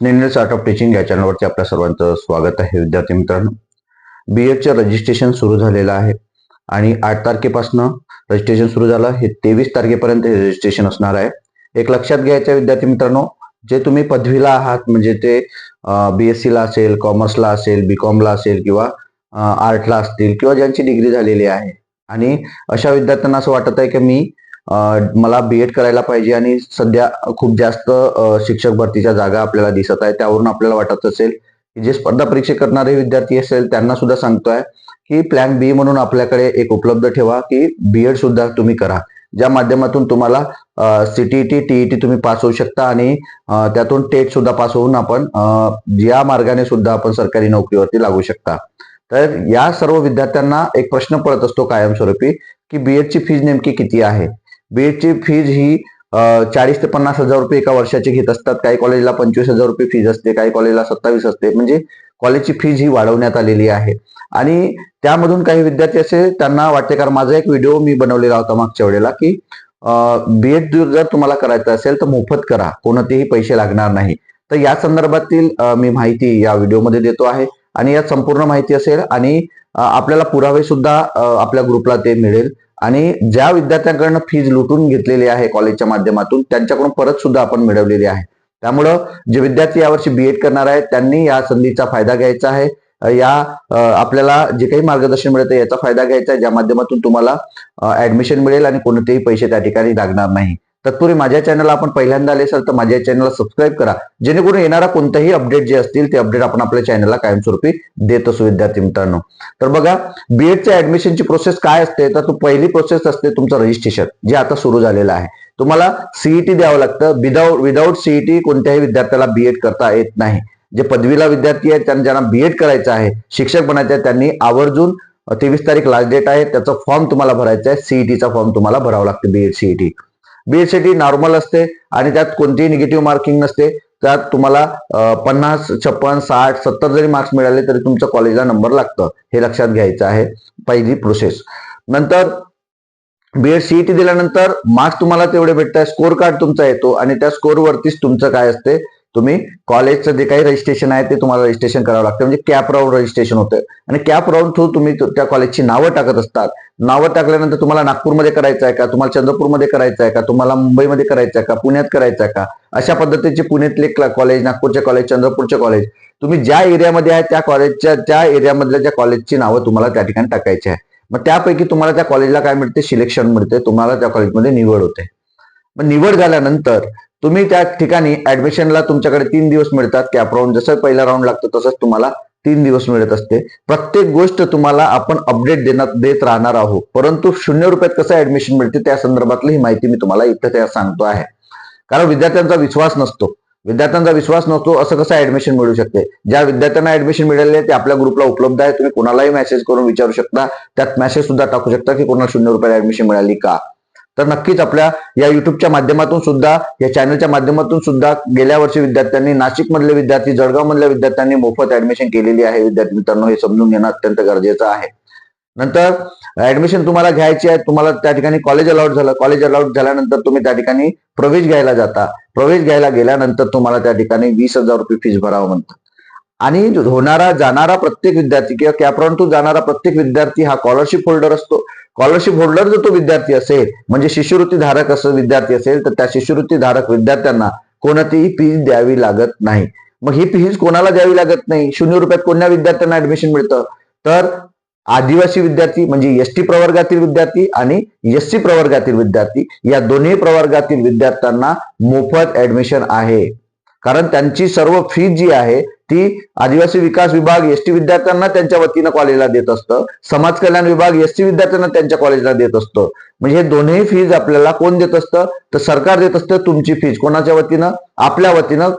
स्नेनियर्स art of teaching या चॅनलवरती आपल्या सर्वांचं स्वागत आहे. विद्यार्थी मित्रांनो बी एडचं रजिस्ट्रेशन सुरू झालेलं आहे आणि आठ तारखेपासून रजिस्ट्रेशन सुरू झालं. हे तेवीस तारखेपर्यंत हे रजिस्ट्रेशन असणार आहे. एक लक्षात घ्यायचं विद्यार्थी मित्रांनो जे तुम्ही पदवीला आहात म्हणजे ते बी एस सीला असेल कॉमर्सला असेल बी कॉमला असेल किंवा आर्टला असतील किंवा ज्यांची डिग्री झालेली आहे. आणि अशा विद्यार्थ्यांना असं वाटत आहे की मी मला बी एड करायला पाहिजे आणि सध्या खूप जास्त शिक्षक भरतीच्या जागा आपल्याला दिसत आहे त्यावरून आपल्याला वाटत असेल की जे स्पर्धा परीक्षा करणारे विद्यार्थी असेल त्यांना सुद्धा सांगतोय की प्लॅन बी म्हणून आपल्याकडे एक उपलब्ध ठेवा की बी एड सुद्धा तुम्ही करा. ज्या माध्यमातून तुम्हाला सीटीईटी टीईटी तुम्ही पास होऊ शकता आणि त्यातून टेट सुद्धा पास होऊन आपण या मार्गाने सुद्धा आपण सरकारी नोकरीवरती लागू शकता. तर या सर्व विद्यार्थ्यांना एक प्रश्न पडत असतो कायमस्वरूपी की बीएडची फीज नेमकी किती आहे? बीएडची फीज ही चाळीस ते पन्नास हजार रुपये एका वर्षाची घेत असतात. काही कॉलेजला पंचवीस हजार रुपये फीज असते काही कॉलेजला सत्तावीस असते. म्हणजे कॉलेजची फीज ही वाढवण्यात आलेली आहे. आणि त्यामधून काही विद्यार्थी असे त्यांना वाटते कारण माझा एक व्हिडिओ मी बनवलेला होता मागच्या वेळेला की बीएड जर तुम्हाला करायचं असेल तर मोफत करा. कोणतेही पैसे लागणार नाही. तर या संदर्भातील मी माहिती या व्हिडिओमध्ये देतो आहे. आणि यात संपूर्ण माहिती असेल आणि आपल्याला पुरावे सुद्धा आपल्या ग्रुपला ते मिळेल. आणि ज्या विद्यार्थ्यांकडनं फीज लुटून घेतलेली आहे कॉलेजच्या माध्यमातून त्यांच्याकडून परत सुद्धा आपण मिळवलेली आहे. त्यामुळं जे विद्यार्थी यावर्षी बीएड करणार आहेत त्यांनी या संधीचा फायदा घ्यायचा आहे. या आपल्याला जे काही मार्गदर्शन मिळतं याचा फायदा घ्यायचा आहे ज्या माध्यमातून तुम्हाला ऍडमिशन मिळेल आणि कोणतेही पैसे त्या ठिकाणी लागणार नाही. तत्पूर्वी माझ्या चॅनलला आपण पहिल्यांदा आले असाल तर माझ्या चॅनलला सबस्क्राईब करा. जेणेकरून येणारा कोणताही अपडेट जे असतील ते अपडेट आपण आपल्या चॅनलला कायमस्वरूपी देत असू विद्यार्थी मित्रांनो. तर बघा बीएडच्या ऍडमिशनची प्रोसेस काय असते? तर पहिली प्रोसेस असते तुमचं रजिस्ट्रेशन जे आता सुरू झालेलं आहे. तुम्हाला सीईटी द्यावं लागतं. विदाऊट विदाऊट सीईटी कोणत्याही विद्यार्थ्याला बीएड करता येत नाही. जे पदवीला विद्यार्थी आहेत त्यांना ज्यांना बीएड करायचं आहे शिक्षक बनायचं आहे त्यांनी आवर्जून तेवीस तारीख लास्ट डेट आहे त्याचा फॉर्म तुम्हाला भरायचा आहे. सीईटीचा फॉर्म तुम्हाला भरावा लागतो बीएड सीईटी बीएससीटी नॉर्मल असते आणि त्यात कोणतीही निगेटिव्ह मार्किंग नसते. त्यात तुम्हाला पन्नास छप्पन साठ सत्तर जरी मार्क्स मिळाले तरी तुमचं कॉलेजला नंबर लागतं. हे लक्षात घ्यायचं आहे पहिली प्रोसेस नंतर बीएड सीईटी दिल्यानंतर मार्क्स तुम्हाला तेवढे भेटतात स्कोर कार्ड तुमचा येतो आणि त्या स्कोर वरतीच तुमचं काय असते? तुम्ही कॉलेजचं जे काही रजिस्ट्रेशन आहे ते तुम्हाला रजिस्ट्रेशन करावं लागतं. म्हणजे कॅप राऊंड रजिस्ट्रेशन होतं. आणि कॅप राऊंड थ्रू तुम्ही त्या कॉलेजची नावं टाकत असतात. नावं टाकल्यानंतर तुम्हाला नागपूरमध्ये करायचं आहे का? तुम्हाला चंद्रपूरमध्ये करायचं आहे का? तुम्हाला मुंबईमध्ये करायचं आहे का? पुण्यात करायचं आहे का? अशा पद्धतीचे पुण्यातले कॉलेज नागपूरचे कॉलेज चंद्रपूरचे कॉलेज तुम्ही ज्या एरियामध्ये आहे त्या कॉलेजच्या त्या एरियामधल्या ज्या कॉलेजची नावं तुम्हाला त्या ठिकाणी टाकायची आहे. मग त्यापैकी तुम्हाला त्या कॉलेजला काय मिळते? सिलेक्शन मिळते. तुम्हाला त्या कॉलेजमध्ये निवड होते. मग निवड झाल्यानंतर तुम्ही त्या ठिकाणी ऍडमिशनला तुमच्याकडे तीन दिवस मिळतात. कॅप राऊंड जसं पहिला राऊंड लागतो तसंच तुम्हाला तीन दिवस मिळत असते. प्रत्येक गोष्ट तुम्हाला आपण अपडेट देण्यात देत राहणार आहोत. परंतु शून्य रुपयात कसं ऍडमिशन मिळते त्या संदर्भातली ही माहिती मी तुम्हाला इथं त्या सांगतो आहे. कारण विद्यार्थ्यांचा विश्वास नसतो. विद्यार्थ्यांचा विश्वास नसतो असं कसं ऍडमिशन मिळू शकते? ज्या विद्यार्थ्यांना ऍडमिशन मिळाले ते आपल्या ग्रुपला उपलब्ध आहे. तुम्ही कोणालाही मेसेज करून विचारू शकता. त्यात मेसेज सुद्धा टाकू शकता की कोणाला शून्य रुपयाला ऍडमिशन मिळाली का? तर नक्कीच आपल्या या युट्यूबच्या माध्यमातून सुद्धा या चॅनलच्या माध्यमातून सुद्धा गेल्या वर्षी विद्यार्थ्यांनी नाशिक मधले विद्यार्थी जळगाव मधल्या विद्यार्थ्यांनी मोफत ऍडमिशन केलेली आहे. विद्यार्थी मित्रांनो हे समजून घेणं अत्यंत गरजेचं आहे. नंतर ऍडमिशन तुम्हाला घ्यायची आहे तुम्हाला त्या ठिकाणी कॉलेज अलाउड झालं. कॉलेज अलाउट झाल्यानंतर तुम्ही त्या ठिकाणी प्रवेश घ्यायला जाता. प्रवेश घ्यायला गेल्यानंतर तुम्हाला त्या ठिकाणी वीस हजार रुपये फीस भरावं म्हणतात. आणि होणारा जाणारा प्रत्येक विद्यार्थी किंवा कॅपराऊंड जाणारा प्रत्येक विद्यार्थी हा स्कॉलरशिप होल्डर असतो. स्कॉलरशिप होल्डर जर तो विद्यार्थी असेल म्हणजे शिष्यवृत्ती धारक असं विद्यार्थी असेल तर त्या शिष्यवृत्ती धारक विद्यार्थ्यांना कोणतीही फीज द्यावी लागत नाही. मग ही फीज कोणाला द्यावी लागत नाही? शून्य रुपयात कोणत्या विद्यार्थ्यांना ऍडमिशन मिळतं? तर आदिवासी विद्यार्थी म्हणजे एस टी प्रवर्गातील विद्यार्थी आणि एस सी प्रवर्गातील विद्यार्थी या दोन्ही प्रवर्गातील विद्यार्थ्यांना मोफत ऍडमिशन आहे. कारण त्यांची सर्व फीज जी आहे ती आदिवासी विकास विभाग एस टी विद्यार्थ्यांना त्यांच्या वतीनं कॉलेजला देत असतं. समाज कल्याण विभाग एस टी विद्यार्थ्यांना त्यांच्या कॉलेजला देत असतो. म्हणजे हे दोन्ही फीज आपल्याला कोण देत असतं? तर सरकार देत असतं तुमची फीज कोणाच्या वतीनं? आपल्या वतीनं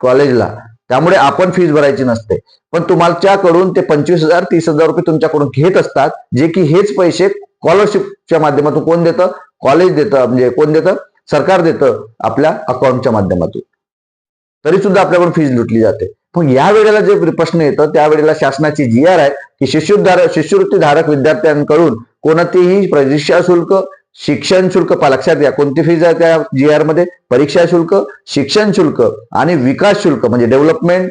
कॉलेजला त्यामुळे आपण फीज भरायची नसते. पण तुमच्याकडून ते पंचवीस हजार तीस हजार रुपये तुमच्याकडून घेत असतात जे की हेच पैसे स्कॉलरशिपच्या माध्यमातून कोण देतं? कॉलेज देतं. म्हणजे कोण देतं? सरकार देतं आपल्या अकाउंटच्या माध्यमातून. तरी सुद्धा आपल्याकडून फीज लुटली जाते. मग या वेळेला जे प्रश्न येतं त्यावेळेला शासनाची जी आर आहे की शिष्यधारक शिष्यवृत्ती धारक विद्यार्थ्यांकडून कोणतेही प्रतीक्षा शुल्क शिक्षण शुल्क लक्षात घ्या कोणती फीज आहे त्या जी आरमध्ये? परीक्षा शुल्क शिक्षण शुल्क आणि विकास शुल्क म्हणजे डेव्हलपमेंट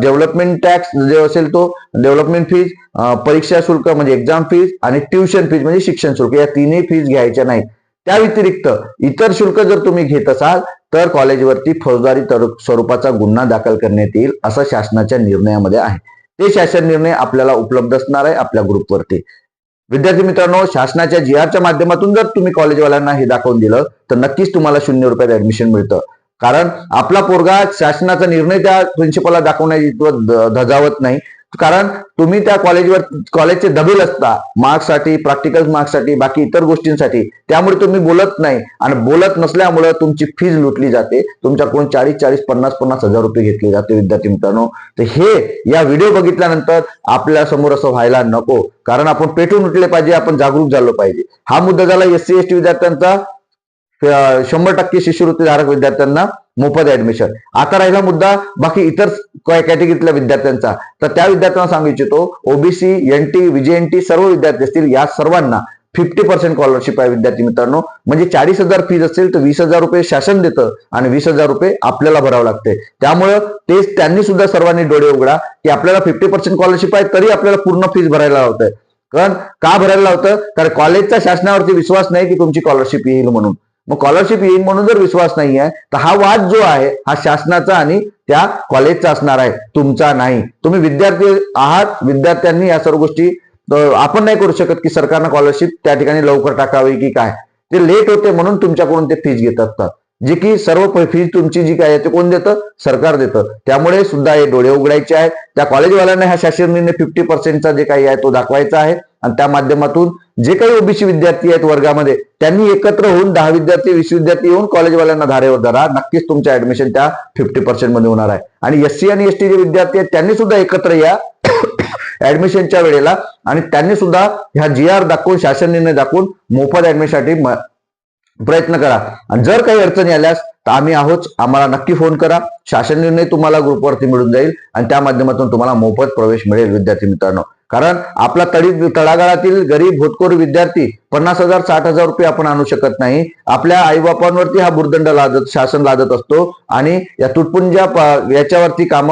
डेव्हलपमेंट टॅक्स जे असेल तो डेव्हलपमेंट फीज परीक्षा शुल्क म्हणजे एक्झाम फीज आणि ट्युशन फीज म्हणजे शिक्षण शुल्क या तिन्ही फीज घ्यायच्या नाही त्या व्यतिरिक्त इतर शुल्क जर तुम्ही घेत असाल तर कॉलेजवरती फौजदारी स्वरूपाचा गुन्हा दाखल करण्यात येईल असं शासनाच्या निर्णयामध्ये आहे. ते शासन निर्णय आपल्याला उपलब्ध असणार आहे आपल्या ग्रुपवरती. विद्यार्थी मित्रांनो शासनाच्या जी आरच्या माध्यमातून जर तुम्ही कॉलेजवाल्यांना हे दाखवून दिलं तर नक्कीच तुम्हाला शून्य रुपयात ऍडमिशन मिळतं. कारण आपला पोरगा शासनाचा निर्णय त्या प्रिन्सिपलला दाखवण्याची धजावत नाही. कारण तुम्ही त्या कॉलेजवर कॉलेजचे दबील असता. मार्क्ससाठी प्रॅक्टिकल मार्क्ससाठी बाकी इतर गोष्टींसाठी. त्यामुळे तुम्ही बोलत नाही. आणि बोलत नसल्यामुळे तुमची फीज लुटली जाते. तुमच्याकडून चाळीस चाळीस पन्नास पन्नास हजार रुपये घेतले जाते विद्यार्थी मित्रांनो. तर हे या व्हिडिओ बघितल्यानंतर आपल्यासमोर असं व्हायला नको. कारण आपण पेटून उठले पाहिजे आपण जागरूक झालो पाहिजे. हा मुद्दा झाला एस सी एस टी विद्यार्थ्यांचा. शंभर टक्के शिष्यवृत्ती धारक विद्यार्थ्यांना मोफत ऍडमिशन आता राहिला मुद्दा बाकी इतर कॅटेगरीतल्या विद्यार्थ्यांचा. तर त्या विद्यार्थ्यांना सांगू इच्छितो ओबीसी एनटी विजेएनटी सर्व विद्यार्थी असतील या सर्वांना फिफ्टी पर्सेंट स्कॉलरशिप आहे विद्यार्थी मित्रांनो. म्हणजे चाळीस हजार फीज असेल तर वीस हजार रुपये शासन देतं आणि वीस हजार रुपये आपल्याला भरावं लागते त्यामुळं तेच त्यांनी सुद्धा सर्वांनी डोळे उघडा की आपल्याला फिफ्टी पर्सेंट स्कॉलरशिप आहे तरी आपल्याला पूर्ण फीज भरायला होत कारण का भरायला लावतं? कारण कॉलेजचा शासनावरती विश्वास नाही की तुमची स्कॉलरशिप येईल म्हणून. मग स्कॉलरशिप येईल म्हणून जर विश्वास नाही आहे तर हा वाद जो आहे हा शासनाचा आणि त्या कॉलेजचा असणार आहे तुमचा नाही. तुम्ही विद्यार्थी आहात विद्यार्थ्यांनी या सर्व गोष्टी आपण नाही करू शकत की सरकारनं स्कॉलरशिप त्या ठिकाणी लवकर टाकावी की काय. ते लेट होते म्हणून तुमच्याकडून ते फीज घेत असतात जी की सर्व फीज तुमची जी काय आहे ते कोण देतं? सरकार देतं. त्यामुळे सुद्धा हे डोळे उघडायचे आहेत. त्या कॉलेजवाल्यांना ह्या शासन निर्णय फिफ्टी पर्सेंटचा जे काही आहे तो दाखवायचा आहे. आणि त्या माध्यमातून जे काही ओबीसी विद्यार्थी आहेत वर्गामध्ये त्यांनी एकत्र होऊन दहा विद्यार्थी वीस विद्यार्थी येऊन कॉलेजवाल्यांना धारेवर धरा. नक्कीच तुमच्या ऍडमिशन त्या फिफ्टी पर्सेंटमध्ये होणार आहे. आणि एस सी आणि एस टी जे विद्यार्थी आहेत त्यांनी सुद्धा एकत्र या ऍडमिशनच्या वेळेला. आणि त्यांनी सुद्धा ह्या जी आर दाखवून शासन निर्णय दाखवून मोफत ऍडमिशनसाठी प्रयत्न करा. आणि जर काही अडचणी आल्यास तर आम्ही आहोत. आम्हाला नक्की फोन करा. शासन निर्णय तुम्हाला ग्रुपवरती मिळून जाईल. आणि त्या माध्यमातून तुम्हाला मोफत प्रवेश मिळेल विद्यार्थी मित्रांनो. कारण आपला तळी तळागाळातील गरीब भूतकोर विद्यार्थी पन्नास हजार साठ हजार रुपये आपण आणू शकत नाही. आपल्या आईबापांवरती हा भूर्दंड लादत शासन लादत असतो आणि या तुटपुंजा याच्यावरती काम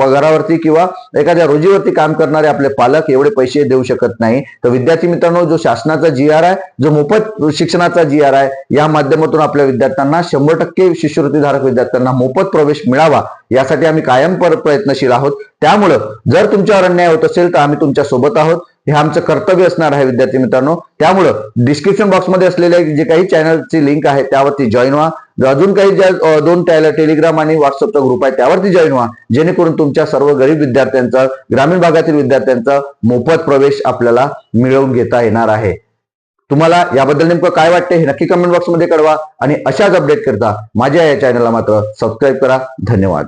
पगारावरती किंवा एखाद्या रोजीवरती काम करणारे आपले पालक एवढे पैसे देऊ शकत नाही. तर विद्यार्थी मित्रांनो जो शासनाचा जी आर आहे जो मोफत शिक्षणाचा जी आर आहे या माध्यमातून आपल्या विद्यार्थ्यांना शंभर टक्के शिष्यवृत्तीधारक विद्यार्थ्यांना मोफत प्रवेश मिळावा यासाठी आम्ही कायम पर- प्रयत्नशील आहोत. त्यामुळं जर तुमच्यावर अन्याय होत असेल तर आम्ही तुमच्यासोबत आहोत. हे आमचं कर्तव्य असणार आहे विद्यार्थी मित्रांनो. त्यामुळं डिस्क्रिप्शन बॉक्समध्ये असलेल्या जे काही चॅनलची लिंक आहे त्यावरती जॉईन व्हा. अजून काही ज्या दोन टेलिग्राम आणि व्हॉट्सअपचा ग्रुप आहे त्यावरती जॉईन व्हा. जेणेकरून तुमच्या सर्व गरीब विद्यार्थ्यांचा ग्रामीण भागातील विद्यार्थ्यांचा मोफत प्रवेश आपल्याला मिळवून घेता येणार आहे. तुम्हाला याबद्दल नेमकं काय वाटते हे नक्की कमेंट बॉक्समध्ये कळवा. आणि अशाच अपडेट करता माझ्या या चॅनलला मात्र सबस्क्राईब करा. धन्यवाद.